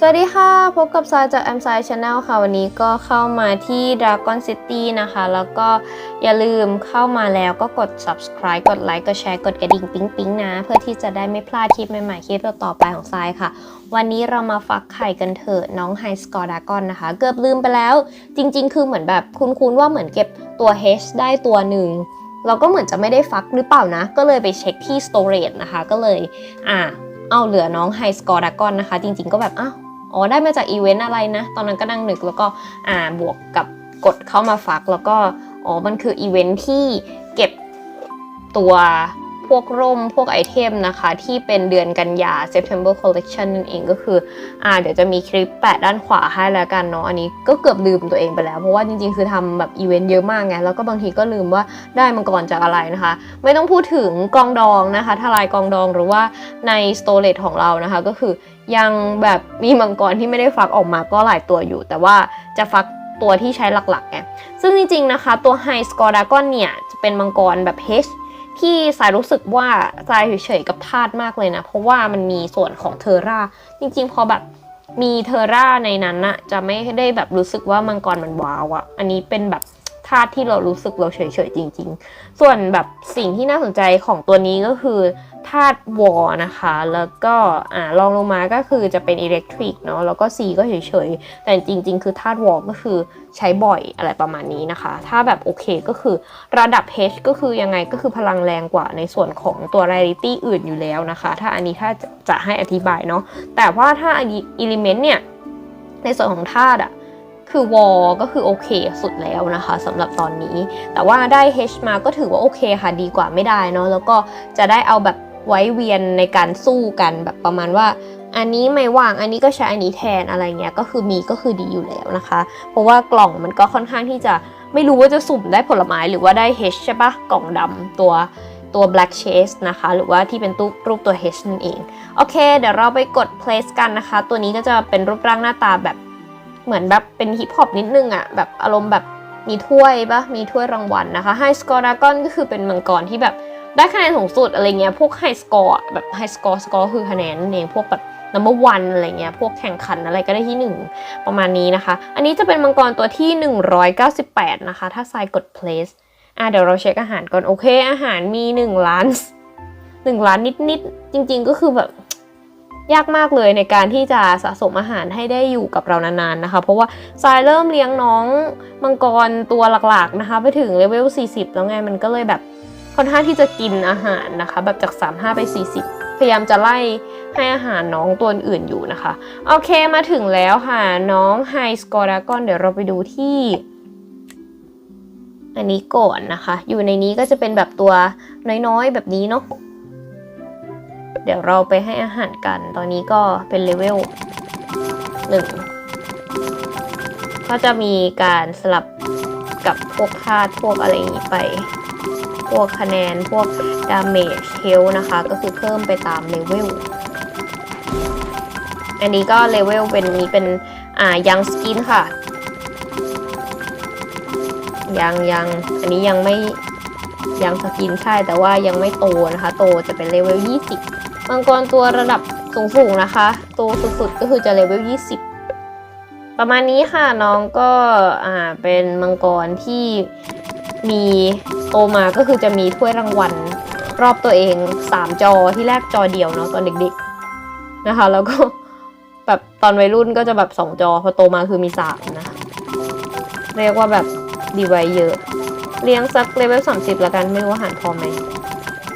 สวัสดีค่ะ พบกับซายจาก a m s i Channel ค่ะ วันนี้ก็เข้ามาที่ Dragon City นะคะ แล้วก็อย่าลืมเข้ามาแล้วก็กด subscribe กดไลค์ กดแชร์ กดกระดิ่งปิ๊งปิ๊งนะ เพื่อที่จะได้ไม่พลาดคลิปใหม่ๆ คลิปต่อๆไปของซายค่ะ วันนี้เรามาฟักไข่กันเถอะน้อง High Score Dragon นะคะ เกือบลืมไปแล้ว จริงๆ คือเหมือนแบบคุ้นๆว่าเหมือนเก็บตัว H ได้ตัวหนึ่งเราก็เหมือนจะไม่ได้ฟักหรือเปล่านะ ก็เลยไปเช็คที่ storage นะคะ ก็เลย อ่าเอาเหลือน้อง High Score Dragon นะคะ จริงๆก็แบบอ้าว อ๋อได้มาจากอีเวนต์อะไรนะ ตอนนั้นก็นั่งนึกแล้วก็อ่าบวกกับกดเข้ามาฟักแล้วก็อ๋อมันคืออีเวนต์ที่เก็บตัว พวกร่มพวกไอเทมนะคะ ที่เป็นเดือนกันยา September Collection นั่นเองก็คืออ่าเดี๋ยวจะมีคลิปแปะด้านขวาให้แล้วกันเนาะอันนี้ก็เกือบลืมตัวเองไปแล้ว เพราะว่าจริงๆ คือทำแบบอีเวนต์เยอะมากไง แล้วก็บางทีก็ลืมว่าได้มังกรจากอะไรนะคะ ไม่ต้องพูดถึงกองดองนะคะทลายกองดองหรือว่าใน storage ของเรานะคะก็คือยังแบบมีมังกรที่ไม่ได้ฟักออกมาก็หลายตัวอยู่ แต่ว่าจะฟักตัวที่ใช้หลักๆไงซึ่งจริงๆนะคะตัว High Score Dragon เนี่ยจะเป็นมังกรแบบ H ที่สายรู้สึกว่าสายเฉยๆกับธาตุมากเลยนะ เพราะว่ามันมีส่วนของเทอร่า จริงๆ พอแบบมีเทอร่าในนั้นนะจะไม่ได้แบบรู้สึกว่ามังกรมันว้าวอะอันนี้เป็นแบบธาตุที่เรารู้สึกเราเฉยๆจริง ๆ ส่วนแบบสิ่งที่น่าสนใจของตัวนี้ก็คือ ธาตุวอนะคะ แล้วก็อ่ารองลงมาก็คือจะเป็นอิเล็กทริกเนาะแล้วก็ C ก็เฉยๆ แต่จริง ๆ คือธาตุวอก็คือใช้บ่อยอะไรประมาณนี้นะคะ ถ้าแบบโอเคก็คือระดับ H ก็คือยังไงก็คือพลังแรงกว่าในส่วนของตัว Rarity อื่นอยู่แล้วนะคะ ถ้าอันนี้ถ้าจะจะให้อธิบายเนาะแต่ว่าถ้า Element เนี่ยในส่วนของธาตุอะคือวอก็คือโอเคสุดแล้วนะคะสำหรับตอนนี้ แต่ว่าได้ H มาก็ถือว่าโอเคค่ะดีกว่าไม่ได้เนาะแล้วก็จะได้เอาแบบ ไว้เวียนในการสู้กันแบบประมาณว่า อันนี้ไม่ว่างอันนี้ก็ใช้อันนี้แทนอะไรเงี้ยก็คือมีก็คือดีอยู่แล้วนะคะ เพราะว่ากล่องมันก็ค่อนข้างที่จะไม่รู้ว่าจะสุ่มได้ผลไม้หรือว่าได้ H ใช่ปะกล่องดำตัวตัว black chase นะคะ หรือว่าที่เป็นตู้รูปตัว H นั่นเอง โอเค เดี๋ยวเราไปกด place กันนะคะ ตัวนี้ก็จะเป็นรูปร่างหน้าตาแบบเหมือนแบบเป็นฮิปฮอปนิดนึงอะแบบอารมณ์แบบมีถ้วยปะมีถ้วยรางวัลนะคะ High Score Dragon ก็คือเป็นมังกรที่แบบ ได้คะแนนสูงสุดอะไรเงี้ยพวกไฮสกอร์แบบไฮสกอร์สกอร์คือคะแนนนั่นเองพวกแบบ number one อะไรเงี้ยพวกแข่งขันอะไรก็ได้ที่ 1 ประมาณนี้นะคะ อันนี้จะเป็นมังกรตัวที่ 198 นะคะ ถ้าทรายกด place อะเดี๋ยวเราเช็คอาหารก่อน โอเค อาหารมี 1 ล้าน 1 ล้านนิดๆ จริงๆก็คือแบบยากมากเลยในการที่จะสะสมอาหารให้ได้อยู่กับเรานานๆนะคะ เพราะว่าทรายเริ่มเลี้ยงน้องมังกรตัวหลักๆนะคะ ไปถึงเลเวล40 แล้วไงมันก็เลยแบบ ค่อนข้างที่จะกินอาหารนะคะ แบบจาก 35 ไป 40 พยายามจะไล่ให้อาหารน้องตัวอื่นอยู่นะคะ โอเคมาถึงแล้วค่ะ น้อง High Score Dragon เดี๋ยวเราไปดูที่ อันนี้ก่อนนะคะ อยู่ในนี้ก็จะเป็นแบบตัวน้อยๆ แบบนี้เนาะเดี๋ยวเราไปให้อาหารกัน ตอนนี้ก็เป็นเลเวลหนึ่งก็จะมีการสลับกับพวกธาตุพวกอะไรอย่างนี้ไป พวกคะแนนพวก damage health นะคะ ก็คือเพิ่มไปตามเลเวลอันนี้ก็เลเวลเป็นนี้เป็นอ่ายังสกินค่ะ ยังยังอันนี้ยังไม่ยังสกินใช่แต่ว่ายังไม่โตนะคะ โตจะเป็นเลเวล 20มังกรตัวระดับสูงๆนะคะ โตสุดๆก็คือจะเลเวล 20 ประมาณนี้ค่ะน้องก็อ่าเป็นมังกรที่ มีโตมาก็คือจะมีถ้วยรางวัลรอบตัวเอง 3 จอที่แรกจอเดียวเนาะตอนเด็กๆนะคะ แล้วก็แบบตอนวัยรุ่นก็จะแบบ 2 จอพอโตมาคือมี3นะคะเรียกว่าแบบดีไวเยอะ เลี้ยงสักเลเวล30 แล้วกันไม่รู้ว่าอาหารพอไหม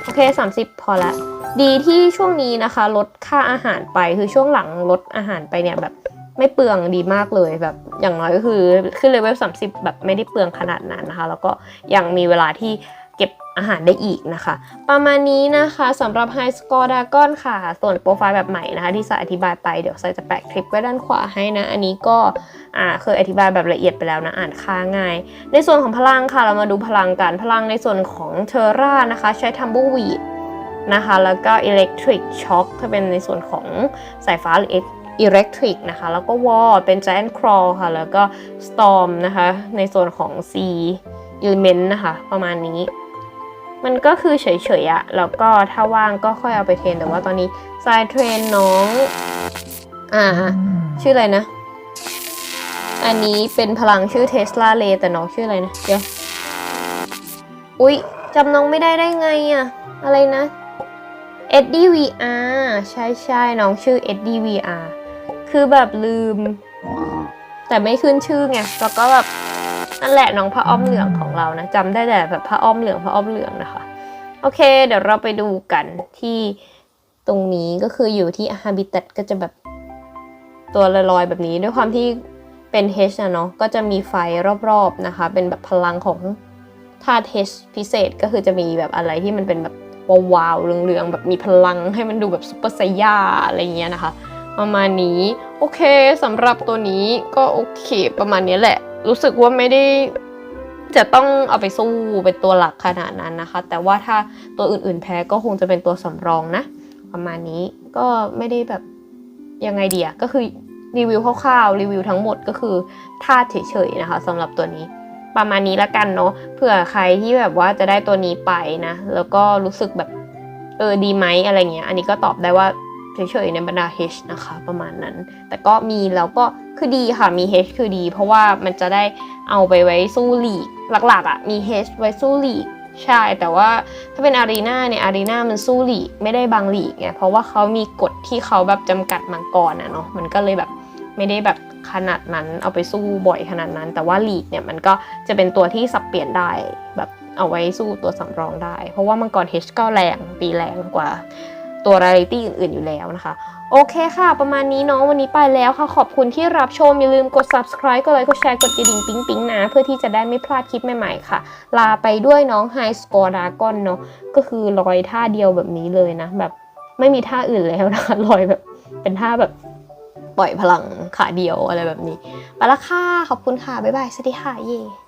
โอเค 30 พอละ ดีที่ช่วงนี้นะคะ ลดค่าอาหารไปคือช่วงหลังลดอาหารไปเนี่ยแบบ ไม่เปลืองดีมากเลยแบบอย่างน้อยก็คือขึ้นเลเวล30 แบบไม่ได้เปลืองขนาดนั้นนะคะ แล้วก็ยังมีเวลาที่เก็บอาหารได้อีกนะคะ ประมาณนี้นะคะสำหรับ High Score Dragon ค่ะ ส่วนโปรไฟล์แบบใหม่นะคะ ที่สายอธิบายไปเดี๋ยวสายจะแปะคลิปไว้ด้านขวาให้นะ อันนี้ก็อ่าเคยอธิบายแบบละเอียดไปแล้วนะอ่านค่าง่าย ในส่วนของพลังค่ะ เรามาดูพลังกันพลังในส่วนของเทอร่านะคะ ใช้ Tumbleweed นะคะ แล้วก็ Electric Shock ถ้าเป็นในส่วนของสายฟ้าหรือ Electric นะคะ แล้วก็ Wall เป็น Giant Crawl ค่ะ แล้วก็ Storm นะคะ ในส่วนของ C Element นะคะ ประมาณนี้ มันก็คือเฉยๆอะแล้วก็ถ้าว่างก็ค่อยเอาไปเทรน แต่ว่าตอนนี้สายเทรนน้อง อ่า ชื่ออะไรนะ อันนี้เป็นพลังชื่อเทสลาเลแต่น้องชื่ออะไรนะ เดี๋ยว อุ๊ยจำน้องไม่ได้ได้ไงอะอะไรนะเอ็ดดี้วีอาร์ใช่ใช่น้องชื่อเอ็ดดี้วีอาร์ คือแบบลืม แต่ไม่ขึ้นชื่อไงแล้วก็แบบนั่นแหละน้องพระอ้อมเหลืองของเรานะจำได้แต่แบบพระอ้อมเหลืองพระอ้อมเหลืองนะคะ โอเค เดี๋ยวเราไปดูกันที่ตรงนี้ก็คืออยู่ที่ Habitat ก็จะแบบตัวลอยๆแบบนี้ด้วยความที่เป็น H นะเนาะก็จะมีไฟรอบๆนะคะ เป็นแบบพลังของธาตุ H พิเศษก็คือจะมีแบบอะไรที่มันเป็นแบบวาวๆเหลืองๆแบบมีพลังให้มันดูแบบซุปเปอร์ไซย่าอะไรเงี้ยนะคะ ประมาณนี้ โอเคสำหรับตัวนี้ก็โอเคประมาณนี้แหละ รู้สึกว่าไม่ได้จะต้องเอาไปสู้เป็นตัวหลักขนาดนั้นนะคะ แต่ว่าถ้าตัวอื่นๆแพ้ก็คงจะเป็นตัวสำรองนะ ประมาณนี้ก็ไม่ได้แบบยังไงเดียก็คือรีวิวคร่าวๆรีวิวทั้งหมดก็คือธาตุเฉยๆนะคะสำหรับตัวนี้ ประมาณนี้ละกันเนาะเผื่อใครที่แบบว่าจะได้ตัวนี้ไปนะ แล้วก็รู้สึกแบบเออดีไหมอะไรเงี้ย อันนี้ก็ตอบได้ว่า เฉยๆในบรรดา H นะคะประมาณนั้น แต่ก็มีแล้วก็คือดีค่ะมี H คือดี เพราะว่ามันจะได้เอาไปไว้สู้ลีกหลักๆอะ่ะมี H ไว้สู้ลีกใช่ แต่ว่าถ้าเป็นอารีนาเนี่ยอารีนามันสู้ลีกไม่ได้บางลีกไงเพราะว่าเขามีกฎที่เขาแบบจำกัดมังกรอะเนาะมันก็เลยแบบไม่ได้แบบขนาดนั้นเอาไปสู้บ่อยขนาดนั้น แต่ว่าลีกเนี่ยมันก็จะเป็นตัวที่สับเปลี่ยนได้แบบเอาไว้สู้ตัวสำรองได้ เพราะว่ามังกร H ก็แรงตีแรงกว่า ตัวราริตี้อื่นๆอยู่แล้วนะคะ โอเคค่ะ ประมาณนี้เนาะวันนี้ไปแล้วค่ะ ขอบคุณที่รับชม อย่าลืมกด subscribe กดไลค์กดแชร์กดกระดิ่งปิ๊งปิ๊งนะ เพื่อที่จะได้ไม่พลาดคลิปใหม่ๆค่ะ ลาไปด้วยน้อง High Score Dragon เนาะก็คือลอยท่าเดียวแบบนี้เลยนะ แบบไม่มีท่าอื่นแล้วนะคะลอยแบบเป็นท่าแบบปล่อยพลังขาเดียวอะไรแบบนี้ ไปละค่ะ ขอบคุณค่ะ บ๊ายบาย สวัสดีค่ะ เย่